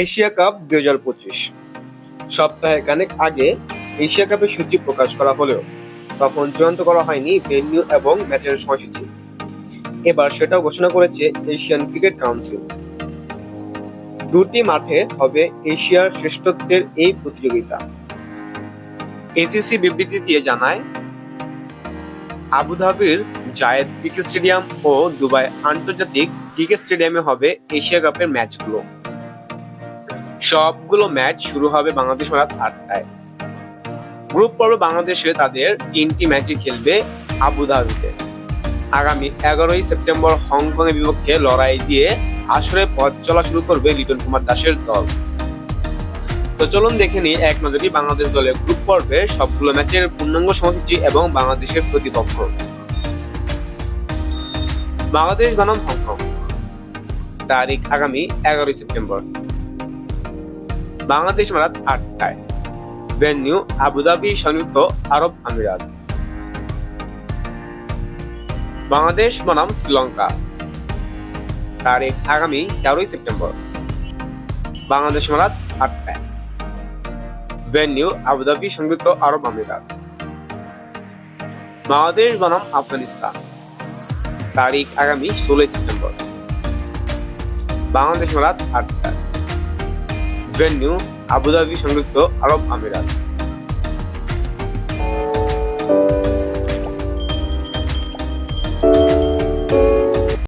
Asia cup দুই হাজার পঁচিশ। সপ্তাহে খানেক আগে এশিয়া কাপের সূচি প্রকাশ করা হলেও তখন চূড়ান্ত করা হয়নি ভেন্যু এবং ম্যাচের সময়সূচি। এবার সেটাও ঘোষণা করেছে এশিয়ান ক্রিকেট কাউন্সিল। দুটি মাঠে হবে এশিয়ার শ্রেষ্ঠত্বের এই প্রতিযোগিতা। এসিসি বিবৃতি দিয়ে জানায়, আবুধাবির জায়েদ ক্রিকেট স্টেডিয়াম ও দুবাই আন্তর্জাতিক ক্রিকেট স্টেডিয়ামে হবে এশিয়া কাপের ম্যাচগুলো। সবগুলো ম্যাচ শুরু হবে বাংলাদেশ রাত আটটায়। গ্রুপ পর্ব বাংলাদেশে তাদের তিনটি ম্যাচে খেলবে আবুধাবিতে আগামী এগারোই সেপ্টেম্বর হংকং এর বিপক্ষে লড়াই দিয়ে আসরে পথ চলা শুরু করবে লিটন কুমার দাসের দল। তো চলুন দেখে নিই এক নজরে বাংলাদেশ দলের গ্রুপ পর্বে সবগুলো ম্যাচের পূর্ণাঙ্গ সময়সূচি এবং বাংলাদেশের প্রতিপক্ষ। বাংলাদেশ বনাম হংকং। তারিখ আগামী এগারোই সেপ্টেম্বর। বাংলাদেশ রাত আটটায়। ভেন্যু আবুধাবি সংযুক্ত আরব আমিরাত। বাংলাদেশ বনাম শ্রীলঙ্কা। তারিখ আগামী তেরোই সেপ্টেম্বর। বাংলাদেশ রাত আটটায়। ভেন্যু আবুধাবি সংযুক্ত আরব আমিরাত। বাংলাদেশ বনাম আফগানিস্তান। তারিখ আগামী ষোলোই সেপ্টেম্বর। বাংলাদেশ রাত আটটায়। ভেন্যু আবুধাবি সংযুক্ত আরব আমিরাত।